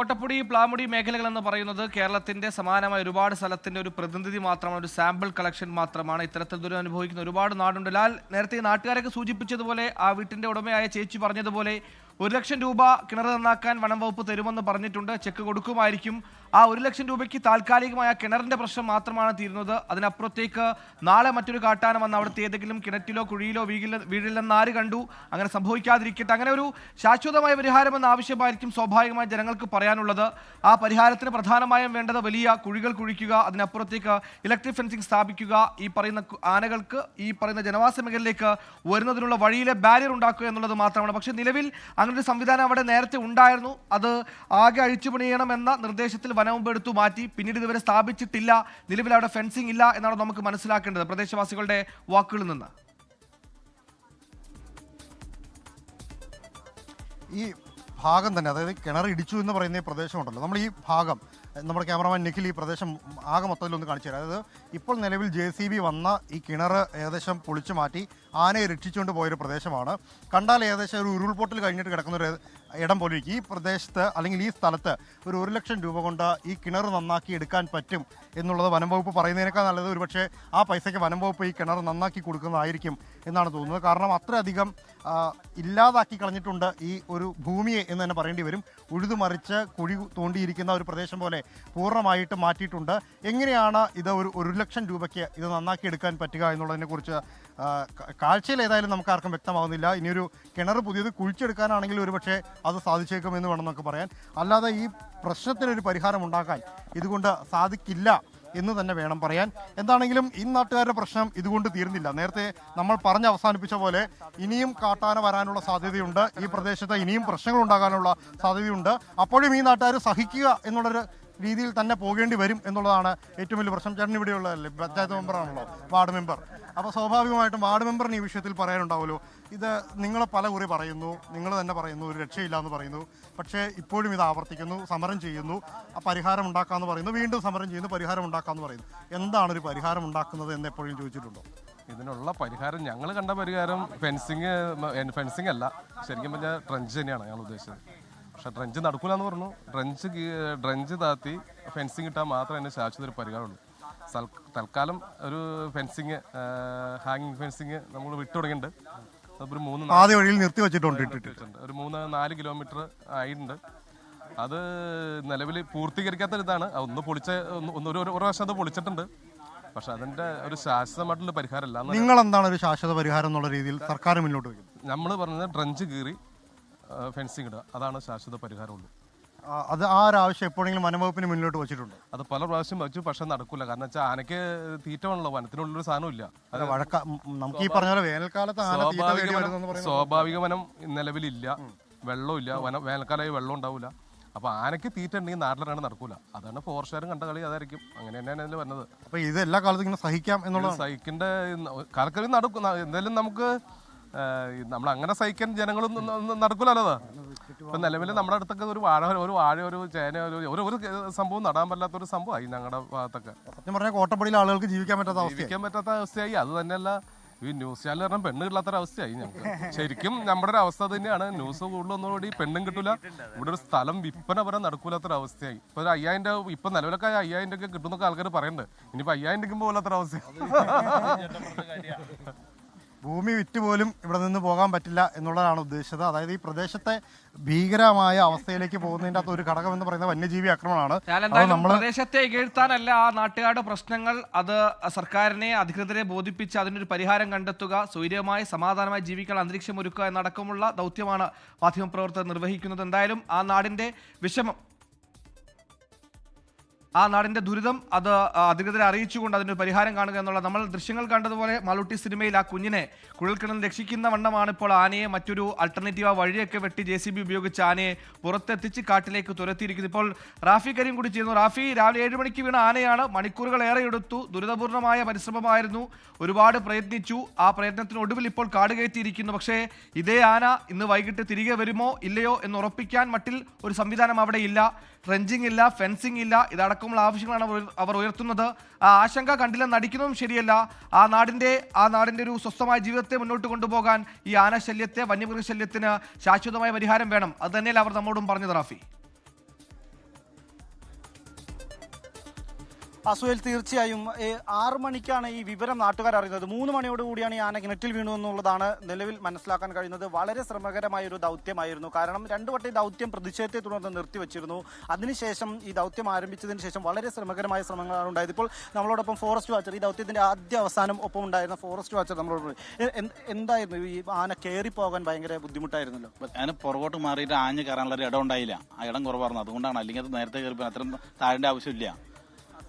കോട്ടപ്പുടി പ്ലാമുടി മേഖലകൾ എന്ന് പറയുന്നത് കേരളത്തിന്റെ സമാനമായ ഒരുപാട് സ്ഥലത്തിന്റെ ഒരു പ്രതിനിധി മാത്രമാണ് ഒരു സാമ്പിൾ കളക്ഷൻ മാത്രമാണ്. ഇത്തരത്തിൽ ദുരിതം അനുഭവിക്കുന്ന ഒരുപാട് നാടുണ്ട്. ലാൽ നേരത്തെ നാട്ടുകാരൊക്കെ സൂചിപ്പിച്ചതുപോലെ ആ വീട്ടിന്റെ ഉടമയായ ചേച്ചി പറഞ്ഞതുപോലെ ഒരു ലക്ഷം രൂപ കിണർ നന്നാക്കാൻ വനം വകുപ്പ് തരുമെന്ന് പറഞ്ഞിട്ടുണ്ട്. ചെക്ക് കൊടുക്കുമായിരിക്കും. ആ ഒരു ലക്ഷം രൂപയ്ക്ക് താൽക്കാലികമായ കിണറിന്റെ പ്രശ്നം മാത്രമാണ് തീരുന്നത്. അതിനപ്പുറത്തേക്ക് നാളെ മറ്റൊരു കാട്ടാനം വന്ന് അവിടുത്തെ ഏതെങ്കിലും കിണറ്റിലോ കുഴിയിലോ വീഴില്ല വീഴില്ലെന്ന് ആര് കണ്ടു? അങ്ങനെ സംഭവിക്കാതിരിക്കട്ടെ. അങ്ങനെ ഒരു ശാശ്വതമായ പരിഹാരമെന്ന് ആവശ്യമായിരിക്കും സ്വാഭാവികമായി ജനങ്ങൾക്ക് പറയാനുള്ളത്. ആ പരിഹാരത്തിന് പ്രധാനമായും വേണ്ടത് വലിയ കുഴികൾ കുഴിക്കുക അതിനപ്പുറത്തേക്ക് ഇലക്ട്രിക് ഫെൻസിംഗ് സ്ഥാപിക്കുക ഈ പറയുന്ന ആനകൾക്ക് ഈ പറയുന്ന ജനവാസ മേഖലയിലേക്ക് വരുന്നതിനുള്ള വഴിയിലെ ബാരിയർ ഉണ്ടാക്കുക എന്നുള്ളത് മാത്രമാണ്. പക്ഷേ നിലവിൽ അങ്ങനെ ഒരു സംവിധാനം അവിടെ നേരത്തെ ഉണ്ടായിരുന്നു. അത് ആകെ അഴിച്ചുപണിയണമെന്ന നിർദ്ദേശത്തിൽ വനവും എടുത്തു മാറ്റി. പിന്നീട് ഇതുവരെ സ്ഥാപിച്ചിട്ടില്ല. നിലവിൽ അവിടെ ഫെൻസിംഗ് ഇല്ല എന്നാണ് നമുക്ക് മനസ്സിലാക്കേണ്ടത്. പ്രദേശവാസികളുടെ വാക്കുകളിൽ നിന്ന്. ഈ ഭാഗം തന്നെ അതായത് കിണർ ഇടിച്ചു എന്ന് പറയുന്ന പ്രദേശമുണ്ടല്ലോ. നമ്മൾ ഈ ഭാഗം നമ്മുടെ ക്യാമറമാൻ നിഖിൽ ഈ പ്രദേശം ആകെ മൊത്തത്തിൽ ഒന്ന് കാണിച്ചു തരാം. അതായത് ഇപ്പോൾ നിലവിൽ ജെ സി ബി വന്ന ഈ കിണർ ഏകദേശം പൊളിച്ചു മാറ്റി ആനയെ രക്ഷിച്ചുകൊണ്ട് പോയൊരു പ്രദേശമാണ്. കണ്ടാൽ ഏകദേശം ഒരു ഉരുൾപൊട്ടൽ കഴിഞ്ഞിട്ട് കിടക്കുന്ന ഒരു ഇടം പോലെ ഇരിക്കും. ഈ പ്രദേശത്ത് അല്ലെങ്കിൽ ഈ സ്ഥലത്ത് ഒരു ഒരു ലക്ഷം രൂപ കൊണ്ട് ഈ കിണർ നന്നാക്കി എടുക്കാൻ പറ്റും എന്നുള്ളത് വനം വകുപ്പ് പറയുന്നതിനേക്കാൾ നല്ലത്. ഒരുപക്ഷെ ആ പൈസയ്ക്ക് വനം വകുപ്പ് ഈ കിണർ നന്നാക്കി കൊടുക്കുന്നതായിരിക്കും എന്നാണ് തോന്നുന്നത്. കാരണം അത്രയധികം ഇല്ലാതാക്കി കളഞ്ഞിട്ടുണ്ട് ഈ ഒരു ഭൂമിയെ എന്ന് തന്നെ പറയേണ്ടി വരും. ഉഴുതുമറിച്ച് കുഴി തോണ്ടിയിരിക്കുന്ന ഒരു പ്രദേശം പോലെ പൂർണമായിട്ട് മാറ്റിയിട്ടുണ്ട്. എങ്ങനെയാണ് ഇത് ഒരു ഒരു ലക്ഷം രൂപയ്ക്ക് ഇത് നന്നാക്കി എടുക്കാൻ പറ്റുക എന്നുള്ളതിനെക്കുറിച്ച് കാഴ്ചയിൽ ഏതായാലും നമുക്ക് ആർക്കും വ്യക്തമാകുന്നില്ല ഇനിയൊരു കിണർ പുതിയത് കുഴിച്ചെടുക്കാനാണെങ്കിൽ ഒരുപക്ഷെ അത് സാധിച്ചേക്കും എന്ന് വേണം നമുക്ക് പറയാൻ. അല്ലാതെ ഈ പ്രശ്നത്തിനൊരു പരിഹാരം ഉണ്ടാക്കാൻ ഇതുകൊണ്ട് സാധിക്കില്ല എന്ന് തന്നെ വേണം പറയാൻ. എന്താണെങ്കിലും ഈ നാട്ടുകാരുടെ പ്രശ്നം ഇതുകൊണ്ട് തീർന്നില്ല. നേരത്തെ നമ്മൾ പറഞ്ഞ് അവസാനിപ്പിച്ച പോലെ ഇനിയും കാട്ടാന വരാനുള്ള സാധ്യതയുണ്ട്. ഈ പ്രദേശത്ത് ഇനിയും പ്രശ്നങ്ങൾ ഉണ്ടാകാനുള്ള സാധ്യതയുണ്ട്. അപ്പോഴും ഈ നാട്ടുകാർ സഹിക്കുക എന്നുള്ളൊരു രീതിയിൽ തന്നെ പോകേണ്ടി വരും എന്നുള്ളതാണ് ഏറ്റവും വലിയ പ്രശ്നം. ചേട്ടൻ ഇവിടെയുള്ളതല്ലേ? പഞ്ചായത്ത് മെമ്പറാണല്ലോ. Ward member. അപ്പോൾ സ്വാഭാവികമായിട്ടും വാർഡ് മെമ്പറിന് ഈ വിഷയത്തിൽ പറയാനുണ്ടാവുമല്ലോ. ഇത് നിങ്ങളെ പല കുറി പറയുന്നു. നിങ്ങൾ തന്നെ പറയുന്നു. ഒരു രക്ഷയില്ല എന്ന് പറയുന്നു. പക്ഷേ ഇപ്പോഴും ഇത് ആവർത്തിക്കുന്നു സമരം ചെയ്യുന്നു ആ പരിഹാരം ഉണ്ടാക്കാമെന്ന് പറയുന്നു വീണ്ടും സമരം ചെയ്യുന്നു പരിഹാരം ഉണ്ടാക്കാമെന്ന് പറയുന്നു. എന്താണ് ഒരു പരിഹാരം ഉണ്ടാക്കുന്നത് എന്ന് എപ്പോഴും ചോദിച്ചിട്ടുണ്ടോ? ഇതിനുള്ള പരിഹാരം ഞങ്ങൾ കണ്ട പരിഹാരം ഫെൻസിങ് ഫെൻസിങ് അല്ല. ശരിക്കും പറഞ്ഞാൽ ട്രഞ്ച് തന്നെയാണ് ഞങ്ങൾ ഉദ്ദേശിച്ചത്. പക്ഷെ ട്രഞ്ച് നടക്കൂലെന്ന് പറഞ്ഞു. ഡ്രഞ്ച് ഡ്രഞ്ച് താത്തി ഫെൻസിങ് ഇട്ടാൽ മാത്രമേ അതിന് ശാശ്വത ഒരു പരിഹാരമുള്ളൂ തൽക്കാലം ഒരു ഫെൻസിങ് ഹാങ്ങിങ് ഫെൻസിങ് നമ്മൾ വിട്ടു തുടങ്ങിയിട്ടുണ്ട്. ഒരു മൂന്ന് ആദ്യ വഴിയിൽ നിർത്തി വെച്ചിട്ടുണ്ട് ഒരു മൂന്ന് നാല് കിലോമീറ്റർ ആയിട്ടുണ്ട്. അത് നിലവിൽ പൂർത്തീകരിക്കാത്ത ഇതാണ് ഒന്ന് പൊളിച്ച ഒന്ന് ഒന്ന് ഒരു ഒരു പ്രാവശ്യം അത് പൊളിച്ചിട്ടുണ്ട്. പക്ഷെ അതിന്റെ ഒരു ശാശ്വതമായിട്ടുള്ള പരിഹാരമല്ല നിങ്ങൾ എന്താണ് ഒരു ശാശ്വത പരിഹാരം എന്നുള്ള രീതിയിൽ സർക്കാർ മുന്നോട്ട് വയ്ക്കുന്നത്? നമ്മൾ പറഞ്ഞത് ഡ്രഞ്ച് കീറി ഫെൻസിങ് ഇടുക അതാണ് ശാശ്വത പരിഹാരമുള്ളൂ ആ, അത് ആ ഒരു ആവശ്യം എപ്പോഴെങ്കിലും വനംവകുപ്പിന് മുന്നിലോട്ട് വെച്ചിട്ടുണ്ട്? അത് പല പ്രാവശ്യം വെച്ചു പക്ഷെ നടക്കില്ല കാരണം വെച്ചാൽ ആനയ്ക്ക് തീറ്റ വേണമല്ലോ വനത്തിനുള്ളൊരു സാധനമില്ല അത് വഴക്ക ഉം, നമുക്ക് ഈ പറഞ്ഞ പോലെ വേനൽക്കാലത്ത് ആന തീറ്റ സ്വാഭാവിക വനം പറയുന്നത് സ്വാഭാവിക വനം നിലവിലില്ല. വെള്ളമില്ല വനം വേനൽക്കാലമായി വെള്ളം ഉണ്ടാവില്ല അപ്പൊ ആനയ്ക്ക് തീറ്റ ഉണ്ടെങ്കിൽ നാട്ടിലാണ് നടക്കൂല. അതാണ് ഫോർഷാരും കണ്ട കളി അതായിരിക്കും. അങ്ങനെ തന്നെയാണ് ഇതിൽ വരുന്നത്. അപ്പൊ ഇത് എല്ലാ കാലത്തും ഇങ്ങനെ സഹിക്കാം എന്നുള്ളതാണ്. സഹിക്കേണ്ട കാലക്കളി നടക്കും. ന- എന്തായാലും നമുക്ക് നമ്മൾ അങ്ങനെ സഹിക്കാൻ ജനങ്ങളും നടക്കൂലല്ലോ അത് ഇപ്പൊ നിലവിൽ നമ്മുടെ അടുത്തൊക്കെ ഒരു വാഴ ഒരു വാഴ ഒരു ചേന ഒരു ഒരു ഒരു സംഭവം നടാൻ പറ്റാത്ത ഒരു സംഭവമായി ഞങ്ങളുടെ ഭാഗത്തൊക്കെ. സത്യം പറഞ്ഞാൽ കോട്ടപ്പടിയിൽ ആളുകൾക്ക് ജീവിക്കാൻ പറ്റാത്ത അവസ്ഥയായി. ജീവിക്കാൻ പറ്റാത്ത അവസ്ഥയായി. അത് തന്നെയല്ല ഈ ന്യൂസ് ചാനൽ പറഞ്ഞാൽ പെണ്ണ് കിട്ടാത്തൊരവസ്ഥയായി ഞങ്ങൾക്ക് ശരിക്കും നമ്മുടെ ഒരു അവസ്ഥ തന്നെയാണ്. ന്യൂസ് കൂടുതലൊന്നുകൂടി പെണ്ണും കിട്ടൂല. ഇവിടെ ഒരു സ്ഥലം വിൽപ്പന വരെ നടക്കൂലാത്തൊരവസ്ഥയായി ഇപ്പൊ ഒരു അയ്യായിരം രൂപ ഇപ്പൊ നിലവിലൊക്കെ അയ്യായിരം രൂപ കിട്ടുന്നൊക്കെ ആൾക്കാർ പറയുന്നുണ്ട്. ഇനിയിപ്പോ അയ്യായിരം രൂപ പോലാത്തൊരു അവസ്ഥ ഭൂമി വിറ്റ് പോലും ഇവിടെ നിന്ന് പോകാൻ പറ്റില്ല എന്നുള്ളതാണ് ഉദ്ദേശിച്ചത്. അതായത് ഈ പ്രദേശത്തെ ഭീകരമായ അവസ്ഥയിലേക്ക് പോകുന്നതിന്റെ അകത്ത് ഒരു ഘടകം എന്ന് പറയുന്നത് വന്യജീവി ആക്രമണമാണ്. പ്രദേശത്തെ ഇകഴ്ത്താനല്ല ആ നാട്ടുകാരുടെ പ്രശ്നങ്ങൾ. അത് സർക്കാരിനെ അധികൃതരെ ബോധിപ്പിച്ച് അതിനൊരു പരിഹാരം കണ്ടെത്തുക സ്വൈര്യമായി സമാധാനമായി ജീവിക്കാൻ അന്തരീക്ഷം ഒരുക്കുക എന്നടക്കമുള്ള ദൗത്യമാണ് മാധ്യമപ്രവർത്തകർ നിർവഹിക്കുന്നത്. എന്തായാലും ആ നാടിന്റെ വിഷമം ആ നാടിന്റെ ദുരിതം അത് ആ, അധികൃതരെ അറിയിച്ചുകൊണ്ട് അതിന് പരിഹാരം കാണുക എന്നുള്ള നമ്മൾ ദൃശ്യങ്ങൾ കണ്ടതുപോലെ മാലൂട്ടി സിനിമയിൽ ആ കുഞ്ഞിനെ കുഴൽക്കിണറിൽ രക്ഷിക്കുന്ന വണ്ണമാണ് ഇപ്പോൾ ആനയെ. മറ്റൊരു അൾട്ടർനേറ്റീവ് വഴിയൊക്കെ വെട്ടി ജെ സി ബി ഉപയോഗിച്ച് ആനയെ പുറത്തെത്തിച്ച് കാട്ടിലേക്ക് തുരത്തിയിരിക്കുന്നത് ഇപ്പോൾ റാഫി കരീം കൂടി ചെയ്യുന്നു. റാഫി രാവിലെ ഏഴ് മണിക്ക് വീണ ആനയാണ്. മണിക്കൂറുകൾ ഏറെ എടുത്തു. ദുരിതപൂർണമായ പരിശ്രമമായിരുന്നു. ഒരുപാട് പ്രയത്നിച്ചു. ആ പ്രയത്നത്തിനൊടുവിൽ ഇപ്പോൾ കാട് കയറ്റിയിരിക്കുന്നു. പക്ഷേ ഇതേ ആന ഇന്ന് വൈകിട്ട് തിരികെ വരുമോ ഇല്ലയോ എന്ന് ഉറപ്പിക്കാൻ മട്ടിൽ ഒരു സംവിധാനം അവിടെ ഇല്ല. ട്രെഞ്ചിങ് ഇല്ല ഫെൻസിങ് ഇല്ല ഇതടക്കമുള്ള ആവശ്യങ്ങളാണ് അവർ ഉയർത്തുന്നത്. ആ ആശങ്ക കണ്ടില്ല നടിക്കുന്നതും ശരിയല്ല. ആ നാടിന്റെ ആ നാടിന്റെ ഒരു സ്വസ്ഥമായ ജീവിതത്തെ മുന്നോട്ട് കൊണ്ടുപോകാൻ ഈ ആനശല്യത്തെ വന്യമൃഗശല്യത്തിന് ശാശ്വതമായ പരിഹാരം വേണം. അത് തന്നെയല്ല അവർ നമ്മോടും പറഞ്ഞത് റാഫി. അസുഖൽ തീർച്ചയായും ആറു മണിക്കാണ് ഈ വിവരം നാട്ടുകാർ അറിയുന്നത്. മൂന്ന് മണിയോട് കൂടിയാണ് ഈ ആന കിണറ്റിൽ വീണു എന്നുള്ളതാണ് നിലവിൽ മനസ്സിലാക്കാൻ കഴിയുന്നത്. വളരെ ശ്രമകരമായ ഒരു ദൗത്യമായിരുന്നു. കാരണം രണ്ടു വട്ടം ദൗത്യം പ്രതിഷേധത്തെ തുടർന്ന് നിർത്തിവെച്ചിരുന്നു. അതിനുശേഷം ഈ ദൗത്യം ആരംഭിച്ചതിന് ശേഷം വളരെ ശ്രമകരമായ ശ്രമങ്ങളാണ് ഉണ്ടായത്. ഇപ്പോൾ നമ്മളോടൊപ്പം ഫോറസ്റ്റ് വാച്ചർ ഈ ദൗത്യത്തിന്റെ ആദ്യ അവസാനം ഒപ്പം ഉണ്ടായിരുന്ന ഫോറസ്റ്റ് വാച്ചർ നമ്മളോട് എന്തായിരുന്നു ഈ ആന കയറി പോകാൻ ഭയങ്കര ബുദ്ധിമുട്ടായിരുന്നല്ലോ? അതിന് പുറകോട്ട് മാറിയിട്ട് ആഞ്ഞ് കയറാനുള്ള ഒരു ഇടം ഉണ്ടായില്ല. ആ ഇടം കുറവായിരുന്നു. അതുകൊണ്ടാണ് അല്ലെങ്കിൽ അത് നേരത്തെ കയറി അത്രയും താഴേണ്ട ആവശ്യമില്ല.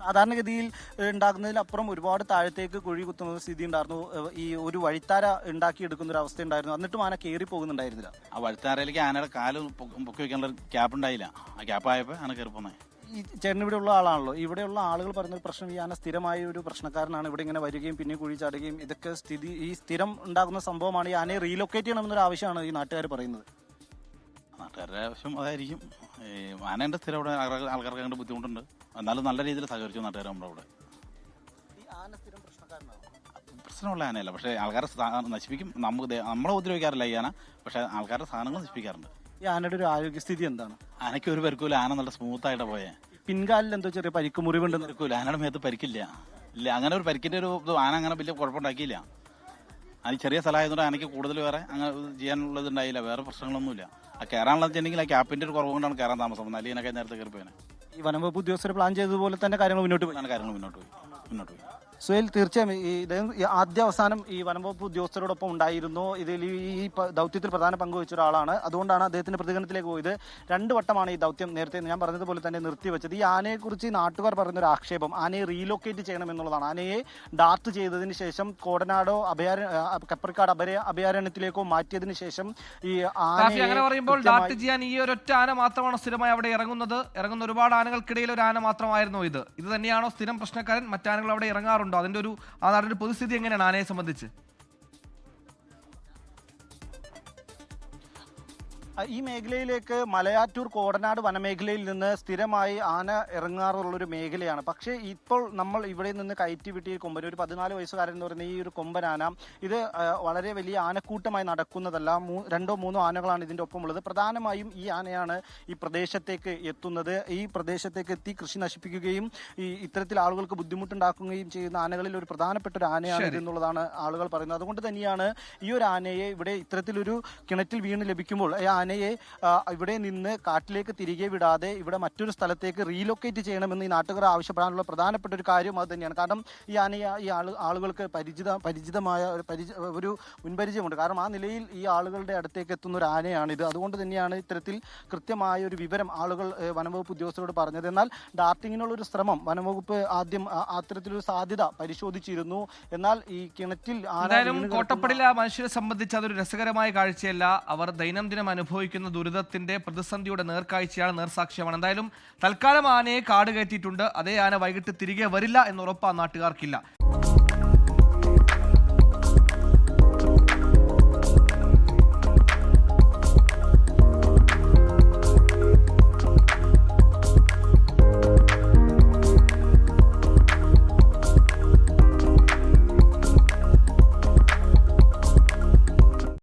സാധാരണഗതിയിൽ ഉണ്ടാകുന്നതിലപ്പുറം ഒരുപാട് താഴത്തേക്ക് കുഴി കുത്തുന്ന സ്ഥിതി ഉണ്ടായിരുന്നു. ഈ ഒരു വഴിത്താര ഉണ്ടാക്കിയെടുക്കുന്ന ഒരു അവസ്ഥ ഉണ്ടായിരുന്നു എന്നിട്ടും ആന കയറി പോകുന്നുണ്ടായിരുന്നില്ല. ആ വഴിത്താരയിലേക്ക് ആനയുടെ കാൽ പൊ- പൊക്കി വെക്കാനുള്ള ഒരു ക്യാപ്പ് ഉണ്ടായില്ല. ആ ക്യാപ്പ് ആയപ്പോൾ ആന കയറി പോന്നേ. ഈ ചേട്ടൻ ഇവിടെ ഉള്ള ആളാണല്ലോ. ഇവിടെയുള്ള ആളുകൾ പറയുന്ന ഒരു പ്രശ്നം ഈ ആന സ്ഥിരമായ ഒരു പ്രശ്നക്കാരനാണ്. ഇവിടെ ഇങ്ങനെ വരികയും പിന്നെ കുഴി ചാടുകയും ഇതൊക്കെ സ്ഥിതി ഈ സ്ഥിരം ഉണ്ടാകുന്ന സംഭവമാണ് ഈ ആനയെ റീലൊക്കേറ്റ് ചെയ്യണമെന്നൊരു ആവശ്യമാണ് ഈ നാട്ടുകാർ പറയുന്നത്. നാട്ടുകാരുടെ ആവശ്യം അതായിരിക്കും. ആനേന്റെ സ്ഥിരം അവിടെ ആൾക്കാർക്ക് അങ്ങോട്ട് ബുദ്ധിമുട്ടുണ്ട്. എന്നാലും നല്ല രീതിയിൽ സഹകരിച്ചു നാട്ടുകാർ നമ്മുടെ അവിടെ പ്രശ്നമുള്ള ആനയല്ല. പക്ഷേ ആൾക്കാരെ നശിപ്പിക്കും. നമുക്ക് നമ്മളെ ഉപദ്രവിക്കാറില്ല ഈ ആന. പക്ഷേ ആൾക്കാരുടെ സാധനങ്ങൾ നശിപ്പിക്കാറുണ്ട്. ഈ ആനയുടെ ഒരു ആരോഗ്യസ്ഥിതി എന്താണ്? ആനയ്ക്ക് ഒരു പരിക്കൂല ആന നല്ല സ്മൂത്തായിട്ട് പോയേ. പിൻകാലിൽ എന്തോ ചെറിയ പരിക്ക് മുറിവുണ്ടെന്ന്. പരിക്കൂല ആനയുടെ മേത്ത് പരിക്കില്ല. ഇല്ല അങ്ങനെ ഒരു പരിക്കിന്റെ ഒരു ആന അങ്ങനെ വലിയ കുഴപ്പമുണ്ടാക്കിയില്ല. അത് ചെറിയ സ്ഥലമായതുകൊണ്ട് ആനയ്ക്ക് കൂടുതൽ വേറെ അങ്ങനെ ഇത് ചെയ്യാനുള്ളത് ഉണ്ടായില്ല വേറെ പ്രശ്നങ്ങളൊന്നുമില്ല. ആ കയറാനുള്ളത് വെച്ചിട്ടുണ്ടെങ്കിൽ ആ ക്യാപ്പിന്റെ ഒരു കുറവ് കൊണ്ടാണ് കയറാൻ താമസം. വന്നത് അല്ലെങ്കിൽ നേരത്തെ കയറി പോയനെ ഈ വനംവകുപ്പ് ഉദ്യോഗസ്ഥർ പ്ലാൻ ചെയ്തതുപോലെ തന്നെ കാര്യങ്ങൾ മുന്നോട്ട് പോയി. കാര്യങ്ങൾ മുന്നോട്ട് പോയി. മുന്നോട്ട് പോയി. സുഹേൽ തീർച്ചയായും ഈ ഇദ്ദേഹം ആദ്യ അവസാനം ഈ വനംവകുപ്പ് ഉദ്യോഗസ്ഥരോടൊപ്പം ഉണ്ടായിരുന്നു. ഇതിൽ ഈ ദൗത്യത്തിൽ പ്രധാന പങ്ക് വഹിച്ച ഒരാളാണ്. അതുകൊണ്ടാണ് അദ്ദേഹത്തിന്റെ പ്രതികരണത്തിലേക്ക് പോയത്. രണ്ട് വട്ടമാണ് ഈ ദൗത്യം നേരത്തെ ഞാൻ പറഞ്ഞതുപോലെ തന്നെ നിർത്തിവെച്ചത്. ഈ ആനയെക്കുറിച്ച് ഈ നാട്ടുകാർ പറയുന്ന ഒരു ആക്ഷേപം ആനയെ റീലൊക്കേറ്റ് ചെയ്യണം എന്നുള്ളതാണ്. ആനയെ ഡാർട്ട് ചെയ്തതിന് ശേഷം കോടനാടോ അഭയാര കപ്പർക്കാട് കപ്പറിക്കാട് അഭയ അഭയാരണ്യത്തിലേക്കോ മാറ്റിയതിനു ശേഷം ഈ അങ്ങനെ പറയുമ്പോൾ ഡാർട്ട് ചെയ്യാൻ ഈ ഒരൊറ്റ ആന മാത്രമാണ് സ്ഥിരമായി അവിടെ ഇറങ്ങുന്നത്. ഇറങ്ങുന്ന ഒരുപാട് ആനകൾക്കിടയിൽ ഒരു ആന മാത്രമായിരുന്നു ഇത്. ഇത് തന്നെയാണോ സ്ഥിരം പ്രശ്നക്കാരൻ? മറ്റാനകൾ അവിടെ ഇറങ്ങാറുണ്ടോ? അതിന്റെ ഒരു ആ നാടിന്റെ പൊതുസ്ഥിതി എങ്ങനെയാണ് ആനയെ സംബന്ധിച്ച്? ഈ മേഖലയിലേക്ക് മലയാറ്റൂർ കോടനാട് വനമേഖലയിൽ നിന്ന് സ്ഥിരമായി ആന ഇറങ്ങാറുള്ള ഒരു മേഖലയാണ്. പക്ഷേ ഇപ്പോൾ നമ്മൾ ഇവിടെ നിന്ന് കയറ്റി വിട്ടിയ കൊമ്പൻ ഒരു പതിനാല് വയസ്സുകാരൻ എന്ന് പറയുന്ന ഈ ഒരു കൊമ്പൻ ആന ഇത് വളരെ വലിയ ആനക്കൂട്ടമായി നടക്കുന്നതല്ല. മൂ- രണ്ടോ മൂന്നോ ആനകളാണ് ഇതിന്റെ ഒപ്പമുള്ളത്. പ്രധാനമായും ഈ ആനയാണ് ഈ പ്രദേശത്തേക്ക് എത്തുന്നത്. ഈ പ്രദേശത്തേക്ക് എത്തി കൃഷി നശിപ്പിക്കുകയും ഈ ഇത്തരത്തിൽ ആളുകൾക്ക് ബുദ്ധിമുട്ടുണ്ടാക്കുകയും ചെയ്യുന്ന ആനകളിൽ ഒരു പ്രധാനപ്പെട്ട ഒരു ആനയാണ് ഇത് എന്നുള്ളതാണ് ആളുകൾ പറയുന്നത്. അതുകൊണ്ട് തന്നെയാണ് ഈ ഒരു ആനയെ ഇവിടെ ഇത്തരത്തിലൊരു കിണറ്റിൽ വീണ് ലഭിക്കുമ്പോൾ ഈ ആനയെ ഇവിടെ നിന്ന് കാട്ടിലേക്ക് തിരികെ വിടാതെ ഇവിടെ മറ്റൊരു സ്ഥലത്തേക്ക് റീലൊക്കേറ്റ് ചെയ്യണമെന്ന് ഈ നാട്ടുകാർ ആവശ്യപ്പെടാനുള്ള പ്രധാനപ്പെട്ട ഒരു കാര്യം അത് തന്നെയാണ്. കാരണം ഈ ആനയെ ഈ ആൾ ആളുകൾക്ക് പരിചിത പരിചിതമായ ഒരു പരിച ഒരു മുൻപരിചയമുണ്ട്. കാരണം ആ നിലയിൽ ഈ ആളുകളുടെ അടുത്തേക്ക് എത്തുന്ന ഒരു ആനയാണിത്. അതുകൊണ്ട് തന്നെയാണ് ഇത്തരത്തിൽ കൃത്യമായ ഒരു വിവരം ആളുകൾ വനംവകുപ്പ് ഉദ്യോഗസ്ഥരോട് പറഞ്ഞത്. എന്നാൽ ഡാർട്ടിങ്ങിനുള്ള ഒരു ശ്രമം വനംവകുപ്പ് ആദ്യം അത്തരത്തിലൊരു സാധ്യത പരിശോധിച്ചിരുന്നു. എന്നാൽ ഈ കിണറ്റിൽ കോട്ടപ്പടിയിലെ മനുഷ്യരെ സംബന്ധിച്ച് അതൊരു രസകരമായ കാഴ്ചയല്ല. അവർ ദൈനംദിനം അനുഭവിക്കുന്ന ദുരിതത്തിന്റെ പ്രതിസന്ധിയുടെ നേർക്കാഴ്ചയാണ് നേർസാക്ഷ്യമാണ്. എന്തായാലും തൽക്കാലം ആനയെ കാട് കയറ്റിയിട്ടുണ്ട്. അതേ ആന വൈകിട്ട് തിരികെ വരില്ല എന്നുറപ്പാ നാട്ടുകാർക്കില്ല.